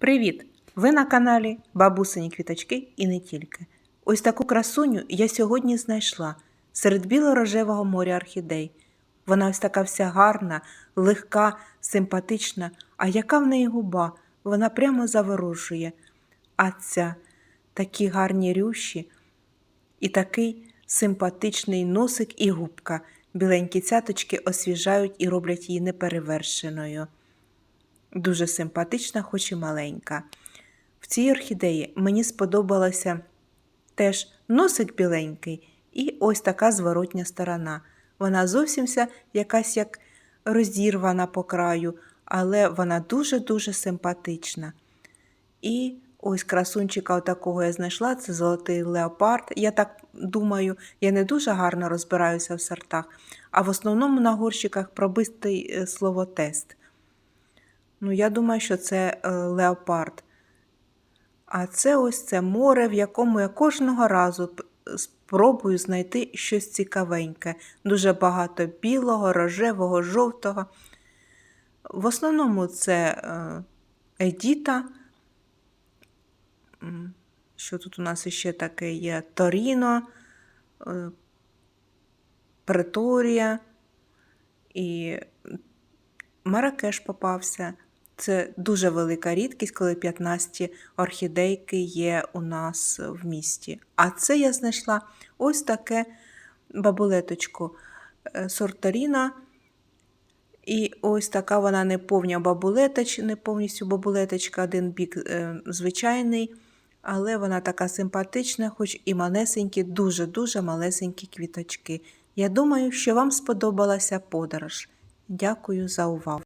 Привіт! Ви на каналі Бабусині квіточки і не тільки. Ось таку красуню я сьогодні знайшла серед біло-рожевого моря орхідей. Вона ось така вся гарна, легка, симпатична, а яка в неї губа, вона прямо заворожує. А ця такі гарні рющі і такий симпатичний носик і губка. Біленькі цяточки освіжають і роблять її неперевершеною. Дуже симпатична, хоч і маленька. В цій орхідеї мені сподобалося теж носик біленький і ось така зворотня сторона. Вона зовсім якась як розірвана по краю, але вона дуже-дуже симпатична. І ось красунчика отакого я знайшла, це золотий леопард. Я так думаю, я не дуже гарно розбираюся в сортах, а в основному на горщиках пробистий е, словотест. Ну, я думаю, що це е, леопард. А це ось це море, в якому я кожного разу спробую знайти щось цікавеньке. Дуже багато білого, рожевого, жовтого. В основному це е, Едіта. Що тут у нас ще таке є? Торіно, е, Преторія і Маракеш попався. Це дуже велика рідкість, коли 15 орхідейки є у нас в місті. А це я знайшла ось таке бабулеточку е, сорторіна. І ось така вона не повня бабулеточ, не повністю бабулеточка, один бік е, звичайний, але вона така симпатична, хоч і малесенькі, дуже-дуже малесенькі квіточки. Я думаю, що вам сподобалася подорож. Дякую за увагу.